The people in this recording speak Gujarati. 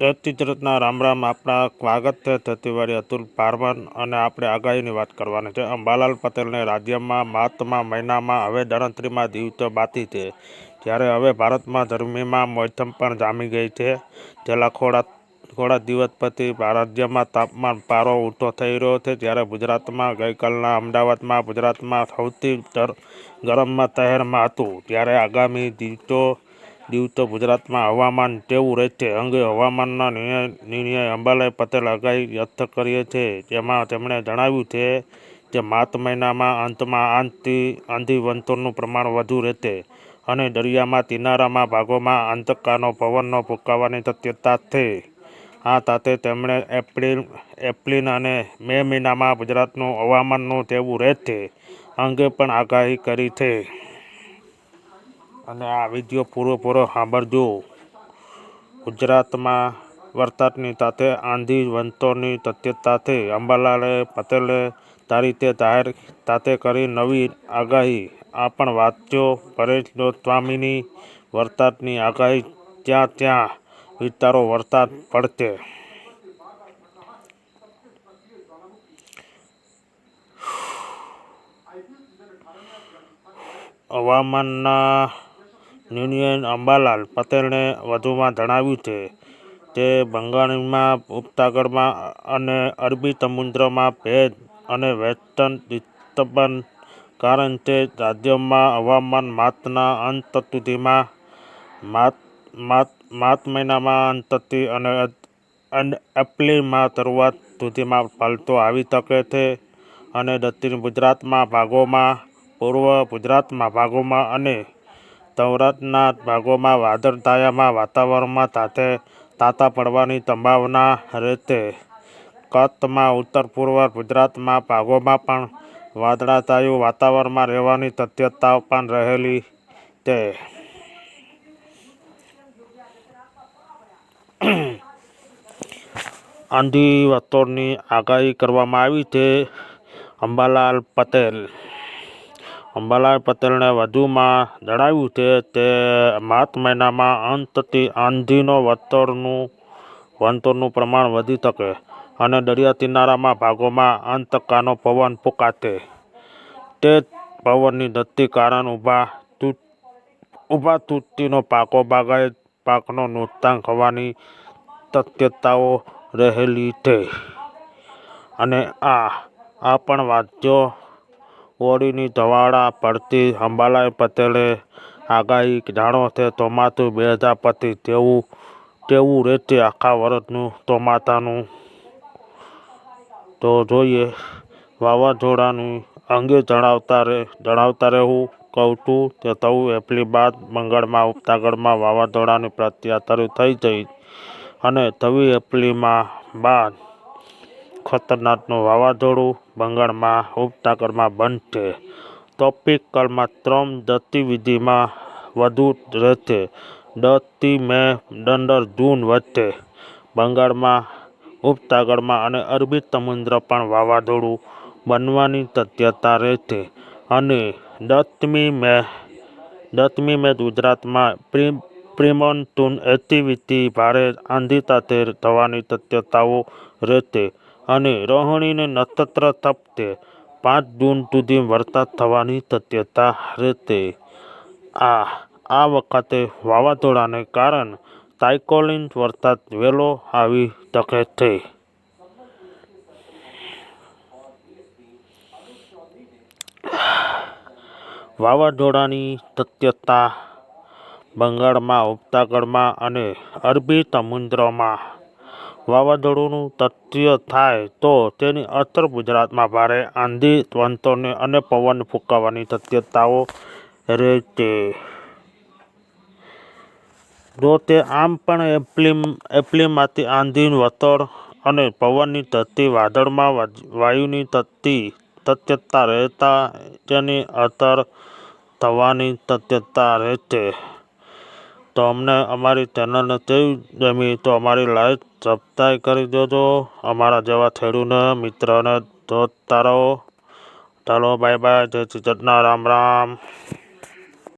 તેત્રીસના રામ રામ આપણા સ્વાગત છે. ખેતીવાડી અતુલ પારવાન અને આપણે આગાહીની વાત કરવાની છે. અંબાલાલ પટેલને રાજ્યમાં માર્ચમાં મહિનામાં, હવે ગણતરીમાં દિવસો બાતી છે. જ્યારે હવે ભારતમાં ગરમીમાં મોસમ પણ જામી ગઈ છે. છેલ્લા થોડા થોડા દિવસ પછી રાજ્યમાં તાપમાન પારો ઊંચો થઈ રહ્યો છે. જ્યારે ગુજરાતમાં ગઈકાલના અમદાવાદમાં ગુજરાતમાં સૌથી ગરમમાં શહેરમાં હતું. ત્યારે આગામી દિવસો દિવસો ગુજરાતમાં હવામાન કેવું રહેશે અંગે હવામાનના નિર્ણય અંબાલાલ પટેલ આગાહી વ્યક્ત કરીએ છે, જેમાં તેમણે જણાવ્યું છે કે માર્ચ મહિનામાં અંતમાં આંધી વંતોળનું પ્રમાણ વધુ રહેશે અને દરિયામાં, કિનારામાં ભાગોમાં આંતકાનો પવનનો ફૂંકાવાની શક્યતા છે. આ સાથે તેમણે એપ્રિલ એપ્રિલ અને મે મહિનામાં ગુજરાતનું હવામાનનું તેવું રહેશે અંગે પણ આગાહી કરી છે. અને આ વીડિયો પૂરો પૂરો સાંભળજો. ગુજરાતમાં વરસાદની સાથે આંધી વંતોની શક્યતા અંબાલાલે પટેલે તારીખે જાહેર સાથે કરી નવી આગાહી. આ પણ વાંચ્યો પરેશ ગોસ્વામીની વરસાદની આગાહી. ત્યાં ત્યાં વિસ્તારો વરસાદ પડશે. હવામાનના નિર્ણય અંબાલાલ પટેલને વધુમાં જણાવ્યું છે તે બંગાળમાં, ઉપસાગરમાં અને અરબી સમુદ્રમાં ભેજ અને વેસ્ટર્ન કારણ છે, રાજ્યમાં હવામાન માર્ચના અંત સુધીમાં માર્ચ મહિનામાં અંતથી અને એપ્રિલમાં શરૂઆત સુધીમાં પલટો આવી શકે છે અને દક્ષિણ ગુજરાતમાં ભાગોમાં, પૂર્વ ગુજરાતમાં ભાગોમાં અને સૌરાષ્ટ્રના ભાગોમાં વાદળછાયા વાતાવરણમાં સાથે તાતા પડવાની સંભાવના રહેશે કચ્છમાં ઉત્તર પૂર્વ ગુજરાતમાં ભાગોમાં પણ વાદળાતાયું વાતાવરણમાં રહેવાની શક્યતાઓ પણ રહેલી છે આંધી વતોરની આગાહી કરવામાં આવી છે. અંબાલાલ પટેલ અંબાલાલ પટેલને વધુમાં જણાવ્યું છે તે માર્ચ મહિનામાં અંતથી આંધીનો વતરનું વંતરનું પ્રમાણ વધી શકે અને દરિયા કિનારામાં ભાગોમાં અંતકાનો પવન ફૂંકાશે. તે પવનની ગતિને કારણ ઊભા તૂટ, ઊભા તૂટતીનો પાકો બાગાયત પાકનો નુકસાન થવાની શક્યતાઓ રહેલી છે. અને આ આ પણ વાંચો હોળીની ધવાડા પડતી અંબાલાલ પટેલે આગાહી જાણો છે ચોમાસું બે હજાર પચીસ તેવું તેવું રહેશે આખા વર્ષનું ચોમાસાનું. તો જોઈએ, વાવાઝોડાની અંગે જણાવતા રહે, જણાવતા રહેવું કહું છું કે ચૌદ એપ્રિલ બાદ બંગાળમાં ઉપસાગરમાં વાવાઝોડાની પ્રત્યા શરૂ થઈ જઈ અને છવ્વીસ એપ્રિલમાં બાદ ખતરનાકનું વાવાઝોડું બંગાળમાં ઉપસાગરમાં બનશે. ટ્રોપિકલમાં ત્રણ ગતિવિધિમાં વધુ રહેશે. દસથી મે પંદર જૂન વચ્ચે બંગાળમાં ઉપસાગરમાં અને અરબી સમુદ્ર પણ વાવાઝોડું બનવાની શક્યતા રહેશે. અને દસમી મે દસમી મે ગુજરાતમાં પ્રી, પ્રિમોન્સૂન એક્ટિવિટી ભારે આંધી સાથે થવાની શક્યતાઓ રહેશે. અને રોહણીને નક્ષત્ર તપતે પાંચ જૂન સુધી વરસાદ થવાની શક્યતા રહેશે આ આ વખતે વાવાઝોડાને કારણ સાયકોલિન વરસાદ વહેલો આવી શકે છે. વાવાઝોડાની શક્યતા બંગાળમાં, ઉપસાગરમાં અને અરબી સમુદ્રમાં વાવાઝોડું તત્ય થાય તો તેની અસર ગુજરાતમાં ભારે આંધી, વંતોને અને પવન ફૂંકાવાની શક્યતાઓ રહેશે જો તે આમ પણ એપ્રિલ એપ્રિલમાંથી આંધી વતર અને પવનની તત્તી વાદળમાં વાયુની તત્તી તત્યતા રહેતા તેની અસર થવાની તત્યતા રહેશે તો અમને અમારી ચેનલને કેવી ગમી તો અમારી લાઈક સબસ્ક્રાઈબ કરી દેજો. અમારા જેવા ખેડૂને મિત્રને જોતા તારો ચાલો બાય બાય જય શ્રી રામ રામ